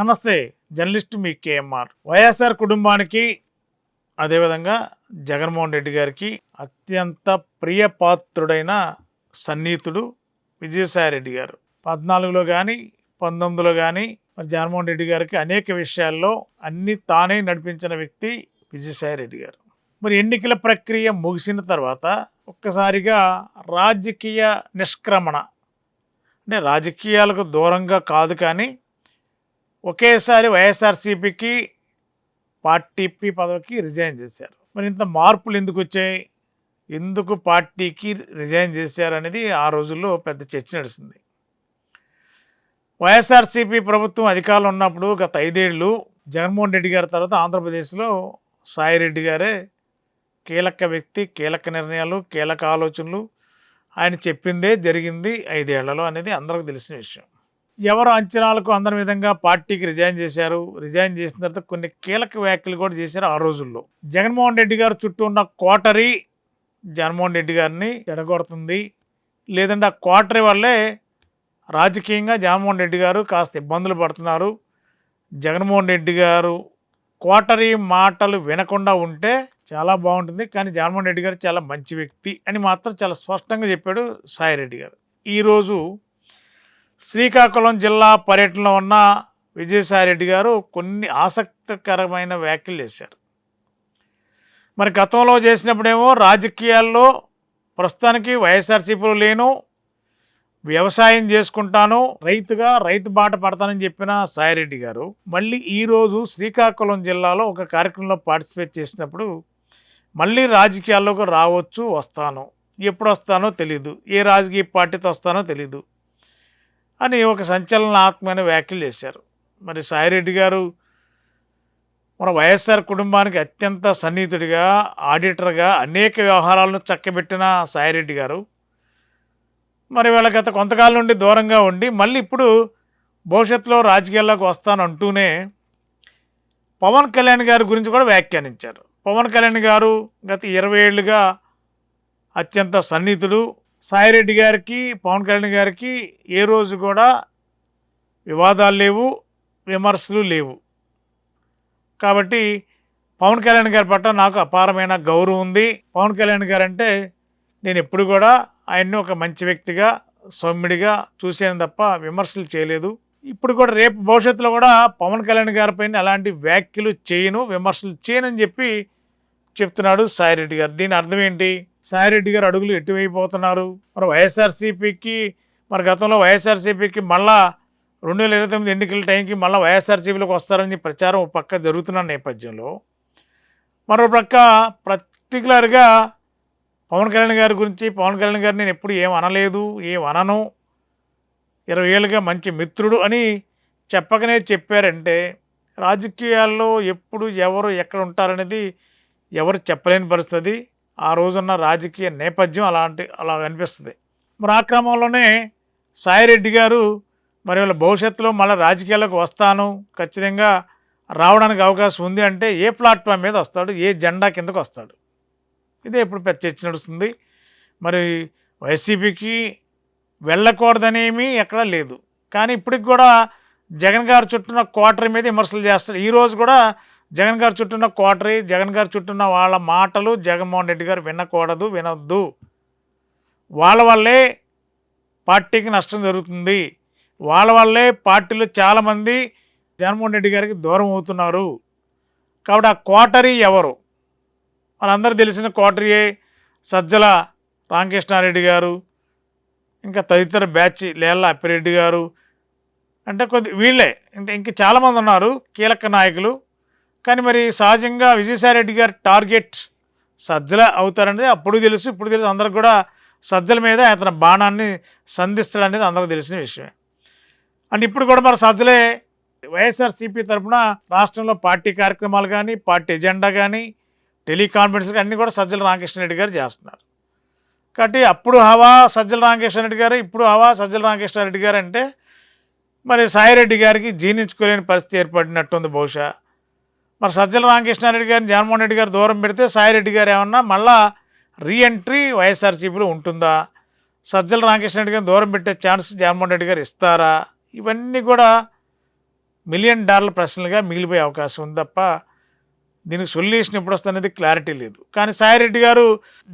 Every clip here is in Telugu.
నమస్తే జర్నలిస్ట్ మీ కేఎంఆర్. వైఎస్ఆర్ కుటుంబానికి అదేవిధంగా జగన్మోహన్ రెడ్డి గారికి అత్యంత ప్రియపాత్రుడైన సన్నిహితుడు విజయసాయి రెడ్డి గారు. పద్నాలుగులో కానీ పంతొమ్మిదిలో కానీ మరి జగన్మోహన్ రెడ్డి గారికి అనేక విషయాల్లో అన్ని తానే నడిపించిన వ్యక్తి విజయసాయి రెడ్డి గారు. మరి ఎన్నికల ప్రక్రియ ముగిసిన తర్వాత ఒక్కసారిగా రాజకీయ నిష్క్రమణ అంటే రాజకీయాలకు దూరంగా కాదు కానీ ఒకేసారి వైఎస్ఆర్సీపీకి పార్టీపీ పదవికి రిజైన్ చేశారు. మరి ఇంత మార్పులు ఎందుకు వచ్చాయి? ఎందుకు పార్టీకి రిజైన్ చేశారు అనేది ఆ రోజుల్లో పెద్ద చర్చ నడిచింది వైఎస్ఆర్సీపీ ప్రభుత్వం అధికారంలో ఉన్నప్పుడు గత ఐదేళ్ళు జగన్మోహన్ రెడ్డి గారి తర్వాత ఆంధ్రప్రదేశ్లో సాయిరెడ్డి గారే కీలక వ్యక్తి కీలక నిర్ణయాలు కీలక ఆలోచనలు ఆయన చెప్పిందే జరిగింది ఐదేళ్ళలో అనేది అందరికీ తెలిసిన విషయం. ఎవరు అంచనాలకు అందరి విధంగా పార్టీకి రిజైన్ చేశారు? రిజైన్ చేసిన తర్వాత కొన్ని కీలక వ్యాఖ్యలు కూడా చేశారు ఆ రోజుల్లో. జగన్మోహన్ రెడ్డి గారు చుట్టూ ఉన్న కోటరీ జగన్మోహన్ రెడ్డి గారిని చెడగొడుతుంది. లేదంటే ఆ కోటరీ వల్లే రాజకీయంగా జగన్మోహన్ రెడ్డి గారు కాస్త ఇబ్బందులు పడుతున్నారు. జగన్మోహన్ రెడ్డి గారు కోటరీ మాటలు వినకుండా ఉంటే చాలా బాగుంటుంది. కానీ జగన్మోహన్ రెడ్డి గారు చాలా మంచి వ్యక్తి అని మాత్రం చాలా స్పష్టంగా చెప్పాడు సాయిరెడ్డి గారు. ఈరోజు శ్రీకాకుళం జిల్లా పర్యటనలో ఉన్న విజయసాయిరెడ్డి గారు కొన్ని ఆసక్తికరమైన వ్యాఖ్యలు చేశారు. మరి గతంలో చేసినప్పుడేమో రాజకీయాల్లో ప్రస్తుతానికి వైఎస్ఆర్సీపీలో లేను వ్యవసాయం చేసుకుంటాను రైతుగా రైతు బాట పడతానని చెప్పిన సాయిరెడ్డి గారు మళ్ళీ ఈరోజు శ్రీకాకుళం జిల్లాలో ఒక కార్యక్రమంలో పార్టిసిపేట్ చేసినప్పుడు మళ్ళీ రాజకీయాల్లోకి రావచ్చు వస్తాను. ఎప్పుడు వస్తానో తెలీదు. ఏ రాజకీయ పార్టీతో వస్తానో తెలీదు. అని ఒక సంచలనాత్మకమైన వ్యాఖ్యలు చేశారు. మరి సాయిరెడ్డి గారు మన వైఎస్ఆర్ కుటుంబానికి అత్యంత సన్నిహితుడిగా ఆడిటర్గా అనేక వ్యవహారాలను చక్కబెట్టిన సాయిరెడ్డి గారు. మరి వీళ్ళ గత కొంతకాలం నుండి దూరంగా ఉండి మళ్ళీ ఇప్పుడు భవిష్యత్తులో రాజకీయాల్లోకి వస్తాను అంటూనే పవన్ కళ్యాణ్ గారి గురించి కూడా వ్యాఖ్యానించారు. పవన్ కళ్యాణ్ గారు గత ఇరవై ఏళ్ళుగా అత్యంత సన్నిహితుడు సాయిరెడ్డి గారికి పవన్ కళ్యాణ్ గారికి ఏ రోజు కూడా వివాదాలు లేవు విమర్శలు లేవు. కాబట్టి పవన్ కళ్యాణ్ గారి పట్ల నాకు అపారమైన గౌరవం ఉంది. పవన్ కళ్యాణ్ గారు అంటే నేను ఎప్పుడు కూడా ఆయన్ని ఒక మంచి వ్యక్తిగా సౌమ్యుడిగా చూసాను తప్ప విమర్శలు చేయలేదు. ఇప్పుడు కూడా రేపు భవిష్యత్తులో కూడా పవన్ కళ్యాణ్ గారిపైన అలాంటి వ్యాఖ్యలు చేయను విమర్శలు చేయనని చెప్పి చెప్తున్నాడు సాయిరెడ్డి గారు. దీని అర్థం ఏంటి? సాయిరెడ్డి గారు అడుగులు ఎట్టివైపోతున్నారు? మరి వైఎస్ఆర్సీపీకి మరి గతంలో వైఎస్ఆర్సీపీకి మళ్ళా రెండు వేల ఇరవై తొమ్మిది ఎన్నికల టైంకి మళ్ళీ వైఎస్ఆర్సీపీలోకి వస్తారని ప్రచారం పక్క జరుగుతున్న నేపథ్యంలో మరో పక్క పర్టికులర్గా పవన్ కళ్యాణ్ గారి గురించి పవన్ కళ్యాణ్ గారిని నేను ఎప్పుడు ఏం అనలేదు ఏం అనను. ఇరవై ఏళ్ళుగా మంచి మిత్రుడు అని చెప్పకనే చెప్పారంటే రాజకీయాల్లో ఎప్పుడు ఎవరు ఎక్కడ ఉంటారనేది ఎవరు చెప్పలేని పరిస్థితి. ఆ రోజున్న రాజకీయ నేపథ్యం అలాంటి అలా అనిపిస్తుంది మరి ఆ క్రమంలోనే సాయిరెడ్డి గారు మరి వాళ్ళ భవిష్యత్తులో మళ్ళీ రాజకీయాలకు వస్తాను ఖచ్చితంగా రావడానికి అవకాశం ఉంది అంటే ఏ ప్లాట్ఫామ్ మీద వస్తాడు ఏ జెండా కిందకు వస్తాడు? ఇదే ఇప్పుడు పెద్ద చర్చ నడుస్తుంది. మరి వైసీపీకి వెళ్ళకూడదనేమీ ఎక్కడా లేదు. కానీ ఇప్పటికి కూడా జగన్ గారు చుట్టూ కోటరీ మీద విమర్శలు చేస్తారు ఈరోజు కూడా జగన్ గారు చుట్టూన్న కోటరీ జగన్ గారు చుట్టూన్న వాళ్ళ మాటలు జగన్మోహన్ రెడ్డి గారు వినకూడదు వినొద్దు. వాళ్ళ వల్లే పార్టీకి నష్టం జరుగుతుంది. వాళ్ళ వల్లే పార్టీలో చాలామంది జగన్మోహన్ రెడ్డి గారికి దూరం అవుతున్నారు. కాబట్టి ఆ కోటరీ ఎవరు? మనందరూ తెలిసిన కోటరీయే సజ్జల రామకృష్ణారెడ్డి గారు ఇంకా తదితర బ్యాచ్ లేళ్ళ అప్పిరెడ్డి గారు అంటే కొద్ది వీళ్ళే. అంటే ఇంక చాలామంది ఉన్నారు కీలక నాయకులు. కానీ మరి సహజంగా విజయసాయిరెడ్డి గారు టార్గెట్ సజ్జల అవుతారనేది అప్పుడు తెలుసు ఇప్పుడు తెలుసు. అందరికి కూడా సజ్జల మీద అతని బాణాన్ని సంధిస్తాడు అనేది అందరికి తెలిసిన విషయమే. అండ్ ఇప్పుడు కూడా మరి సజ్జలే వైఎస్ఆర్సీపీ తరఫున రాష్ట్రంలో పార్టీ కార్యక్రమాలు కానీ పార్టీ ఎజెండా కానీ టెలికాన్ఫరెన్స్ అన్నీ కూడా సజ్జల రామకృష్ణారెడ్డి గారు చేస్తున్నారు. కాబట్టి అప్పుడు హవా సజ్జల రామకృష్ణారెడ్డి గారు ఇప్పుడు హవా సజ్జల రామకృష్ణారెడ్డి గారు అంటే మరి సాయిరెడ్డి గారికి జీర్ణించుకోలేని పరిస్థితి ఏర్పడినట్టుంది బహుశా. మరి సజ్జల రామకృష్ణారెడ్డి గారిని జగన్మోహన్ రెడ్డి గారు దూరం పెడితే సాయిరెడ్డి గారు ఏమన్నా మళ్ళా రీఎంట్రీ వైఎస్ఆర్సీపీలో ఉంటుందా? సజ్జల రామకృష్ణారెడ్డి గారిని దూరం పెట్టే ఛాన్స్ జగన్మోహన్ రెడ్డి గారు ఇస్తారా? ఇవన్నీ కూడా మిలియన్ డాలర్ ప్రశ్నలుగా మిగిలిపోయే అవకాశం ఉంది తప్ప దీనికి సొల్యూషన్ ఎప్పుడు వస్తుందనేది క్లారిటీ లేదు. కానీ సాయిరెడ్డి గారు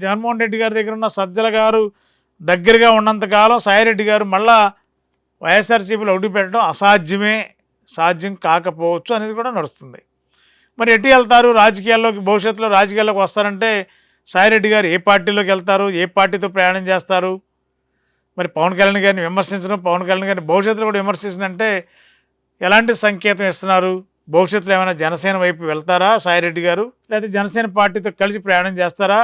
జగన్మోహన్ రెడ్డి గారి దగ్గర ఉన్న సజ్జల గారు దగ్గరగా ఉన్నంతకాలం సాయిరెడ్డి గారు మళ్ళా వైఎస్ఆర్సీపీలో అడుగు పెట్టడం అసాధ్యమే సాధ్యం కాకపోవచ్చు అనేది కూడా నడుస్తుంది. మరి ఎటు వెళ్తారు? రాజకీయాల్లోకి భవిష్యత్తులో రాజకీయాల్లోకి వస్తారంటే సాయిరెడ్డి గారు ఏ పార్టీలోకి వెళ్తారు? ఏ పార్టీతో ప్రయాణం చేస్తారు? మరి పవన్ కళ్యాణ్ గారిని విమర్శించడం పవన్ కళ్యాణ్ గారిని భవిష్యత్తులో కూడా విమర్శించడం అంటే ఎలాంటి సంకేతం ఇస్తున్నారు? భవిష్యత్తులో ఏమైనా జనసేన వైపు వెళ్తారా సాయిరెడ్డి గారు? లేదా జనసేన పార్టీతో కలిసి ప్రయాణం చేస్తారా?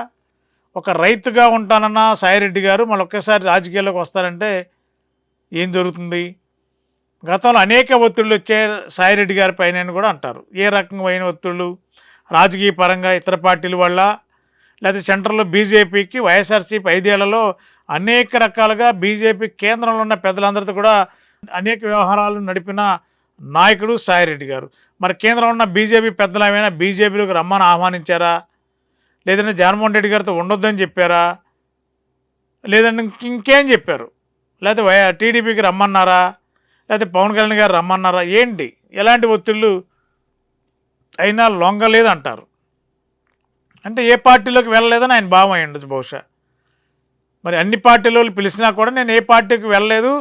ఒక రైతుగా ఉంటానన్న సాయిరెడ్డి గారు మళ్ళీ ఒక్కసారి రాజకీయాల్లోకి వస్తారంటే ఏం జరుగుతుంది? గతంలో అనేక ఒత్తిళ్ళు వచ్చే సాయిరెడ్డి గారి పైన కూడా అంటారు. ఏ రకమైన ఒత్తిళ్ళు? రాజకీయ పరంగా ఇతర పార్టీల వల్ల? లేకపోతే సెంటర్లో బీజేపీకి వైఎస్ఆర్సీపీ ఐదేళ్ళలో అనేక రకాలుగా బీజేపీ కేంద్రంలో ఉన్న పెద్దలందరితో కూడా అనేక వ్యవహారాలు నడిపిన నాయకుడు సాయిరెడ్డి గారు. మరి కేంద్రంలో ఉన్న బీజేపీ పెద్దలు ఏమైనా బీజేపీలోకి రమ్మని ఆహ్వానించారా? లేదంటే జగన్మోహన్ రెడ్డి గారితో ఉండొద్దని చెప్పారా? లేదంటే ఇంకేం చెప్పారు? లేకపోతే వై టీడీపీకి రమ్మన్నారా? లేకపోతే పవన్ కళ్యాణ్ గారు రమ్మన్నారా? ఏంటి? ఎలాంటి ఒత్తిళ్ళు అయినా లొంగలేదు అంటారు అంటే ఏ పార్టీలోకి వెళ్ళలేదని ఆయన భావం అయి ఉండొచ్చు బహుశా. మరి అన్ని పార్టీల వాళ్ళు పిలిచినా కూడా నేను ఏ పార్టీకి వెళ్ళలేదు.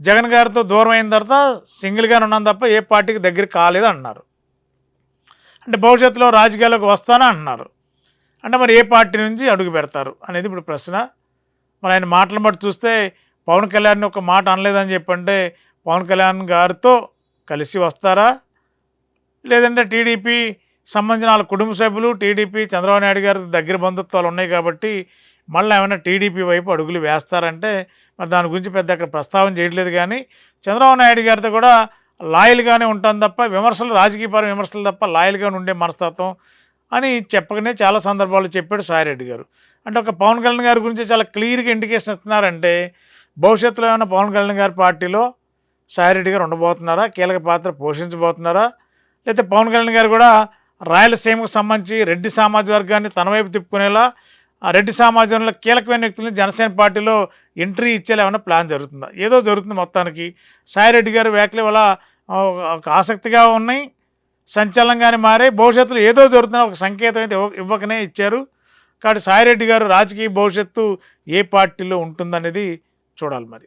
జగన్ గారితో దూరం అయిన తర్వాత సింగిల్గానే ఉన్నాను తప్ప ఏ పార్టీకి దగ్గర కాలేదు అన్నారు. అంటే భవిష్యత్తులో రాజకీయాల్లోకి వస్తానా అంటున్నారు అంటే మరి ఏ పార్టీ నుంచి అడుగు పెడతారు అనేది ఇప్పుడు ప్రశ్న. మరి ఆయన మాటలు బట్టి చూస్తే పవన్ కళ్యాణ్ ఒక మాట అనలేదని చెప్పంటే పవన్ కళ్యాణ్ గారితో కలిసి వస్తారా? లేదంటే టీడీపీ సంబంధించిన వాళ్ళ కుటుంబ సభ్యులు టీడీపీ చంద్రబాబు నాయుడు గారి దగ్గర బంధుత్వాలు ఉన్నాయి కాబట్టి మళ్ళీ ఏమైనా టీడీపీ వైపు అడుగులు వేస్తారంటే మరి దాని గురించి పెద్ద అక్కడ ప్రస్తావన చేయట్లేదు కానీ చంద్రబాబు నాయుడు గారితో కూడా లాయల్గానే ఉంటాను తప్ప విమర్శలు రాజకీయపరమైన విమర్శలు తప్ప లాయల్గానే ఉండే మనస్తత్వం అని చెప్పకనే చాలా సందర్భాల్లో చెప్పాడు సాయిరెడ్డి గారు. అంటే ఒక పవన్ కళ్యాణ్ గారి గురించి చాలా క్లియర్గా ఇండికేషన్ ఇస్తున్నారంటే భవిష్యత్తులో ఏమైనా పవన్ కళ్యాణ్ గారి పార్టీలో సాయిరెడ్డి గారు ఉండబోతున్నారా? కీలక పాత్ర పోషించబోతున్నారా? లేకపోతే పవన్ కళ్యాణ్ గారు కూడా రాయలసీమకు సంబంధించి రెడ్డి సామాజిక వర్గాన్ని తన వైపు తిప్పుకునేలా ఆ రెడ్డి సమాజంలో కీలకమైన వ్యక్తులను జనసేన పార్టీలో ఎంట్రీ ఇచ్చేలా ఏమైనా ప్లాన్ జరుగుతుందా? ఏదో జరుగుతుంది మొత్తానికి. సాయిరెడ్డి గారి వ్యాఖ్యల వల్ల ఒక ఆసక్తిగా ఉన్నాయి సంచలనంగానే మారే భవిష్యత్తులో ఏదో జరుగుతున్న ఒక సంకేతం అయితే ఇవ్వ- ఇవ్వకనే ఇచ్చారు. కాబట్టి సాయిరెడ్డి గారు రాజకీయ భవిష్యత్తు ఏ పార్టీలో ఉంటుందనేది చూడాలి మరి.